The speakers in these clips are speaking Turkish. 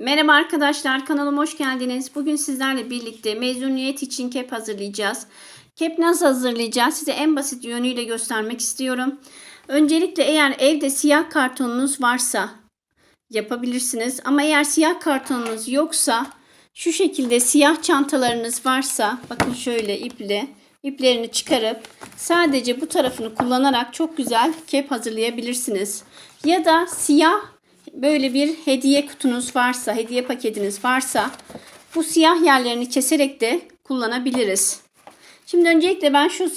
Merhaba arkadaşlar kanalıma hoş geldiniz. Bugün sizlerle birlikte mezuniyet için kep hazırlayacağız. Kep nasıl hazırlayacağız size en basit yönüyle göstermek istiyorum. Öncelikle eğer evde siyah kartonunuz varsa yapabilirsiniz. Ama eğer siyah kartonunuz yoksa şu şekilde siyah çantalarınız varsa bakın şöyle iple iplerini çıkarıp sadece bu tarafını kullanarak çok güzel kep hazırlayabilirsiniz. Ya da siyah böyle bir hediye kutunuz varsa, hediye paketiniz varsa bu siyah yerlerini keserek de kullanabiliriz. Şimdi öncelikle ben şu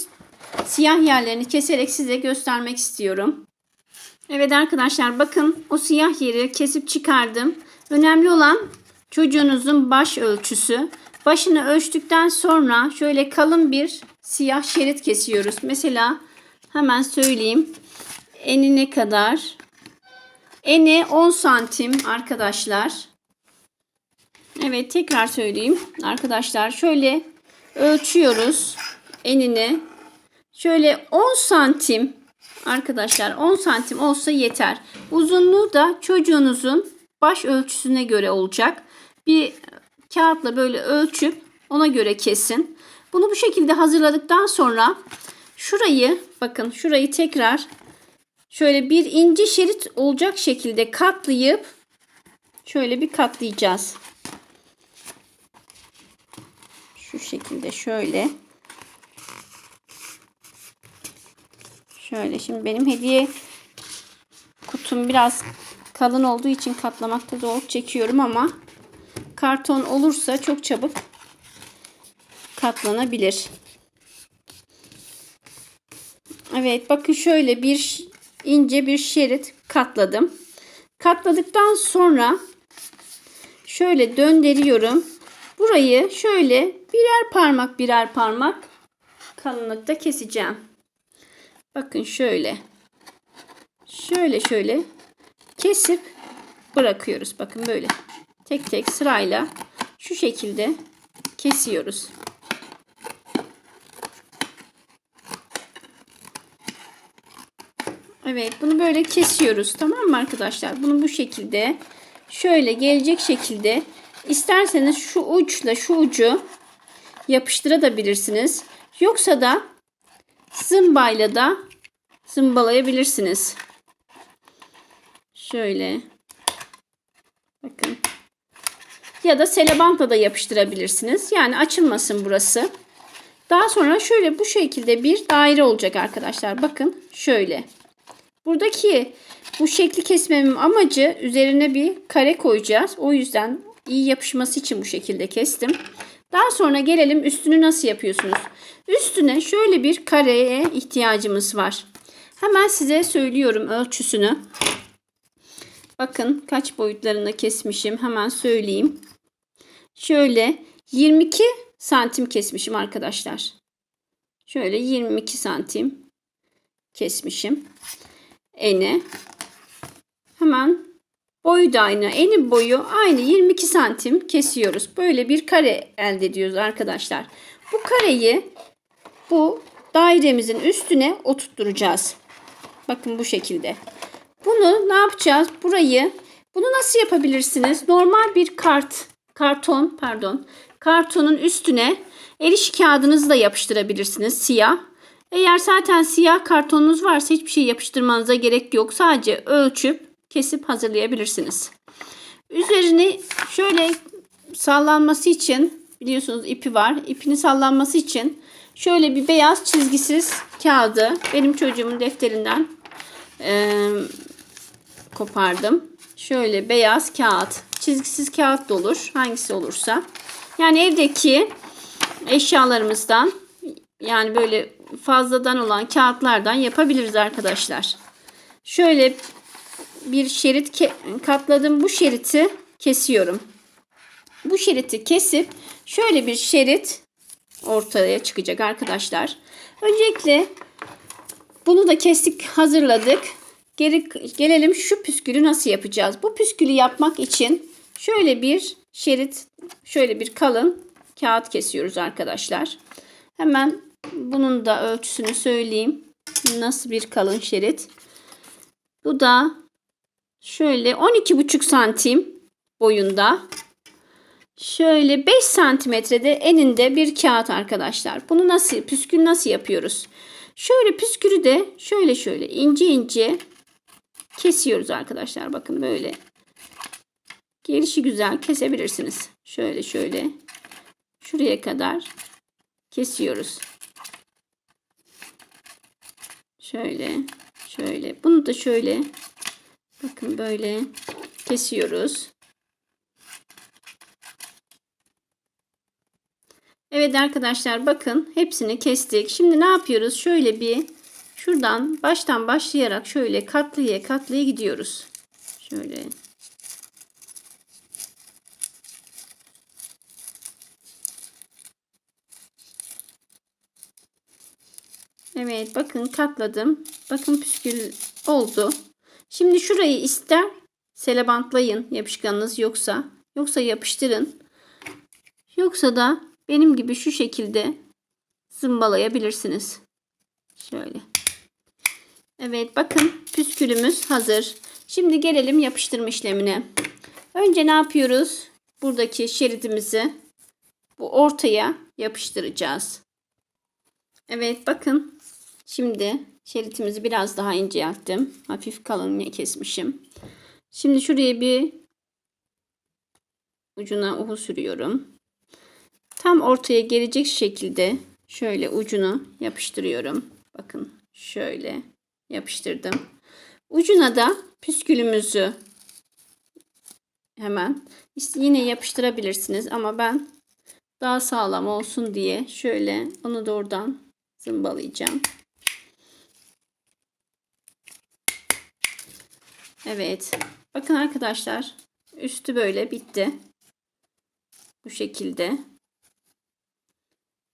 siyah yerlerini keserek size göstermek istiyorum. Evet arkadaşlar bakın o siyah yeri kesip çıkardım. Önemli olan çocuğunuzun baş ölçüsü. Başını ölçtükten sonra şöyle kalın bir siyah şerit kesiyoruz. Mesela hemen söyleyeyim. Enine kadar. Eni 10 santim arkadaşlar. Evet tekrar söyleyeyim arkadaşlar. Şöyle ölçüyoruz enini. Şöyle 10 santim arkadaşlar 10 santim olsa yeter. Uzunluğu da çocuğunuzun baş ölçüsüne göre olacak. Bir kağıtla böyle ölçüp ona göre kesin. Bunu bu şekilde hazırladıktan sonra şurayı bakın şurayı tekrar şöyle bir ince şerit olacak şekilde katlayıp şöyle bir katlayacağız. Şu şekilde şöyle. Şöyle şimdi benim hediye kutum biraz kalın olduğu için katlamakta zorluk çekiyorum ama karton olursa çok çabuk katlanabilir. Evet bakın şöyle bir ince bir şerit katladım. Katladıktan sonra şöyle döndürüyorum. Burayı şöyle birer parmak birer parmak kalınlıkta keseceğim. Bakın şöyle. Şöyle şöyle kesip bırakıyoruz. Bakın böyle. Tek tek sırayla şu şekilde kesiyoruz. Evet bunu böyle kesiyoruz. Tamam mı arkadaşlar? Bunu bu şekilde şöyle gelecek şekilde isterseniz şu uçla şu ucu yapıştırabilirsiniz. Yoksa da zımbayla da zımbalayabilirsiniz. Şöyle. Bakın. Ya da selebantla da yapıştırabilirsiniz. Yani açılmasın burası. Daha sonra şöyle bu şekilde bir daire olacak arkadaşlar. Bakın şöyle. Buradaki bu şekli kesmemin amacı üzerine bir kare koyacağız. O yüzden iyi yapışması için bu şekilde kestim. Daha sonra gelelim üstünü nasıl yapıyorsunuz? Üstüne şöyle bir kareye ihtiyacımız var. Hemen size söylüyorum ölçüsünü. Bakın kaç boyutlarında kesmişim. Hemen söyleyeyim. Şöyle 22 santim kesmişim arkadaşlar. Şöyle 22 santim kesmişim. Eni. Hemen boyu da aynı. Eni boyu aynı 22 santim kesiyoruz. Böyle bir kare elde ediyoruz arkadaşlar. Bu kareyi bu dairemizin üstüne oturtturacağız. Bakın bu şekilde. Bunu ne yapacağız? Burayı bunu nasıl yapabilirsiniz? Normal bir kart karton pardon kartonun üstüne eriş kağıdınızı da yapıştırabilirsiniz siyah. Eğer zaten siyah kartonunuz varsa hiçbir şey yapıştırmanıza gerek yok. Sadece ölçüp kesip hazırlayabilirsiniz. Üzerini şöyle sallanması için biliyorsunuz ipi var. İpini sallanması için şöyle bir beyaz çizgisiz kağıdı benim çocuğumun defterinden e, kopardım. Şöyle beyaz kağıt, çizgisiz kağıt da olur. Hangisi olursa. Yani evdeki eşyalarımızdan yani böyle fazladan olan kağıtlardan yapabiliriz arkadaşlar. Şöyle bir şerit katladım. Bu şeriti kesiyorum. Bu şeriti kesip şöyle bir şerit ortaya çıkacak arkadaşlar. Öncelikle bunu da kestik, hazırladık. Geri gelelim şu püskülü nasıl yapacağız? Bu püskülü yapmak için şöyle bir şerit, şöyle bir kalın kağıt kesiyoruz arkadaşlar. Hemen bunun da ölçüsünü söyleyeyim. Nasıl bir kalın şerit. Bu da şöyle 12,5 santim boyunda. Şöyle 5 santimetrede eninde bir kağıt arkadaşlar. Bunu nasıl, püskül nasıl yapıyoruz? Şöyle püskürü de şöyle şöyle ince ince kesiyoruz arkadaşlar. Bakın böyle. Gelişi güzel kesebilirsiniz. Şöyle şöyle. Şuraya kadar kesiyoruz. Şöyle. Şöyle. Bunu da şöyle. Bakın böyle kesiyoruz. Evet arkadaşlar bakın hepsini kestik. Şimdi ne yapıyoruz? Şöyle bir şuradan baştan başlayarak şöyle katlıya katlıya gidiyoruz. Şöyle. Evet bakın katladım. Bakın püskül oldu. Şimdi şurayı ister selebantlayın yapışkanınız yoksa. Yoksa yapıştırın. Yoksa da benim gibi şu şekilde zımbalayabilirsiniz. Şöyle. Evet bakın püskülümüz hazır. Şimdi gelelim yapıştırma işlemine. Önce ne yapıyoruz? Buradaki şeridimizi bu ortaya yapıştıracağız. Evet bakın şimdi şeritimizi biraz daha ince yaptım. Hafif kalın kesmişim. Şimdi şuraya bir ucuna uhu sürüyorum. Tam ortaya gelecek şekilde şöyle ucunu yapıştırıyorum. Bakın şöyle yapıştırdım. Ucuna da püskülümüzü hemen yine yapıştırabilirsiniz ama ben daha sağlam olsun diye şöyle onu da oradan zımbalayacağım. Evet. Bakın arkadaşlar üstü böyle bitti. Bu şekilde.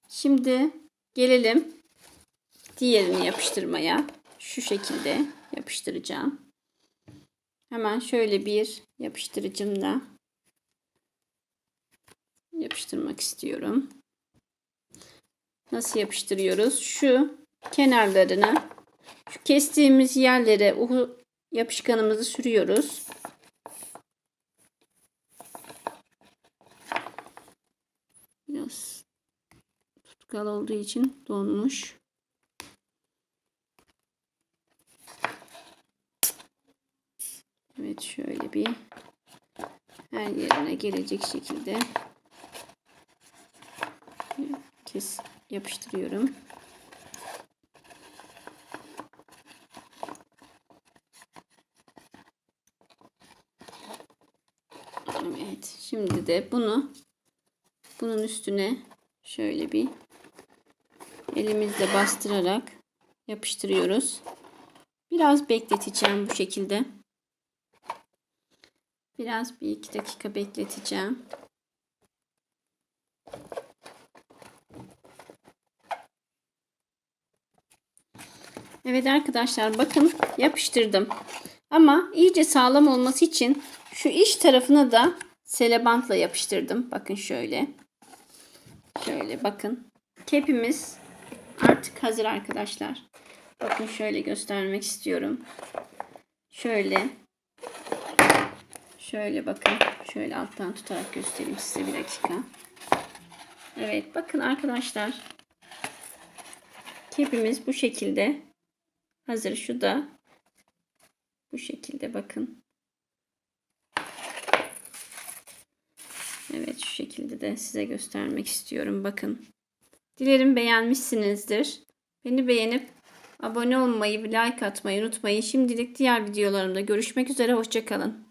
Şimdi gelelim diğerini yapıştırmaya. Şu şekilde yapıştıracağım. Hemen şöyle bir yapıştırıcımla yapıştırmak istiyorum. Nasıl yapıştırıyoruz? Şu kenarlarına şu kestiğimiz yerlere uhu yapışkanımızı sürüyoruz. Biraz tutkal olduğu için donmuş. Evet şöyle bir her yerine gelecek şekilde kes yapıştırıyorum. Evet şimdi de bunu bunun üstüne şöyle bir elimizle bastırarak yapıştırıyoruz. Biraz bekleteceğim bu şekilde. Biraz bir iki dakika bekleteceğim. Evet arkadaşlar bakın yapıştırdım. Ama iyice sağlam olması için şu iç tarafına da selebantla yapıştırdım. Bakın şöyle. Şöyle bakın. Kepimiz artık hazır arkadaşlar. Bakın şöyle göstermek istiyorum. Şöyle. Şöyle bakın. Şöyle alttan tutarak göstereyim size bir dakika. Evet bakın arkadaşlar. Kepimiz bu şekilde. Hazır şu da bu şekilde bakın. Evet şu şekilde de size göstermek istiyorum. Bakın. Dilerim beğenmişsinizdir. Beni beğenip abone olmayı, like atmayı unutmayın. Şimdilik diğer videolarımda görüşmek üzere. Hoşçakalın.